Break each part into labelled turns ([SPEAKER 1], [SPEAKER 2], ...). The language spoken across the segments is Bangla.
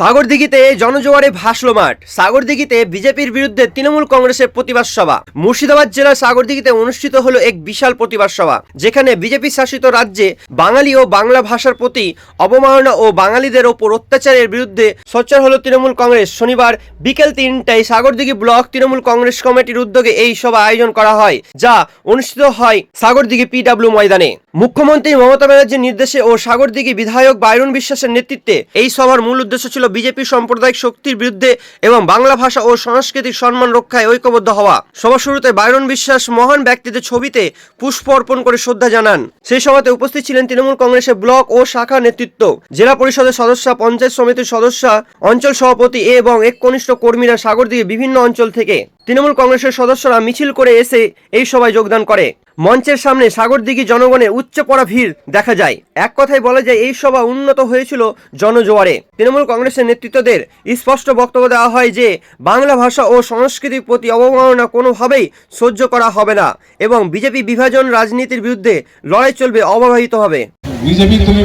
[SPEAKER 1] সাগরদিঘিতে জনজোয়ারে ভাসলো মাঠ। সাগরদিঘিতে বিজেপির বিরুদ্ধে তৃণমূল কংগ্রেসের প্রতিবাদ সভা। মুর্শিদাবাদ জেলার সাগরদিঘিতে অনুষ্ঠিত হলো এক বিশাল প্রতিবাদ সভা, যেখানে বিজেপি শাসিত রাজ্যে বাঙালি ও বাংলা ভাষার প্রতি অবমাননা ও বাঙালিদের ওপর অত্যাচারের বিরুদ্ধে সোচ্চার হলো তৃণমূল কংগ্রেস। শনিবার বিকেল তিনটায় সাগরদিঘি ব্লক তৃণমূল কংগ্রেস কমিটির উদ্যোগে এই সভা আয়োজন করা হয়, যা অনুষ্ঠিত হয় সাগরদিঘি পিডাব্লিউ ময়দানে। মুখ্যমন্ত্রী মমতা ব্যানার্জির নির্দেশে ও সাগরদিঘি বিধায়ক বাইরুন বিশ্বাসের নেতৃত্বে এই সভার মূল উদ্দেশ্য ছিল বিজেপি সাম্প্রদায়িক শক্তির বিরুদ্ধে এবং বাংলা ভাষা ও সংস্কৃতির সম্মান রক্ষায় ঐক্যবদ্ধ হওয়া। সভা শুরুতে বাইরন বিশ্বাস মহান ব্যক্তিদের ছবিতে পুষ্প অর্পণ করে শ্রদ্ধা জানান। সেই সভাতে উপস্থিত ছিলেন তৃণমূল কংগ্রেসের ব্লক ও শাখা নেতৃত্ব। জেলা পরিষদের সদস্য, পঞ্চায়েত সমিতির সদস্য, অঞ্চল সভাপতি এবং এক কনিষ্ঠ কর্মীরা সাগর দিয়ে বিভিন্ন অঞ্চল থেকে। তৃণমূল কংগ্রেসের সদস্যরা মিছিল করে এসে এই সভায় যোগদান করে। মঞ্চের সামনে সাগরদিঘি জনগণের উচ্চ পড়া ভিড় দেখা যায়। এক কথায় বলা যায়, এই সভা উন্নত হয়েছিল জনজোয়ারে। তৃণমূল কংগ্রেসের নেতৃত্বদের স্পষ্ট বক্তব্য দেওয়া হয় যে, বাংলা ভাষা ও সংস্কৃতির প্রতি অবমাননা কোনোভাবেই সহ্য করা হবে না এবং বিজেপি বিভাজন রাজনীতির বিরুদ্ধে লড়াই চলবে অববাহিতভাবে
[SPEAKER 2] বিজেপি তুমি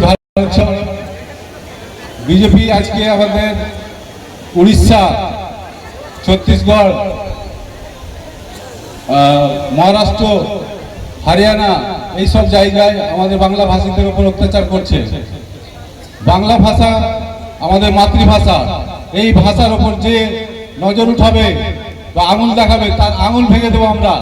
[SPEAKER 2] বিজেপি আজকে আমাদের উড়িষ্যা, ছত্তিশগড় মহারাষ্ট্র হরিয়ানা এইসব জায়গায় আমাদের বাংলা ভাষীদের উপর অত্যাচার করছে। বাংলা ভাষা আমাদের মাতৃভাষা। এই ভাষার উপর যে নজর উঠাবে বা আঙুল দেখাবে, তার আঙুল ভেঙে দেবো আমরা।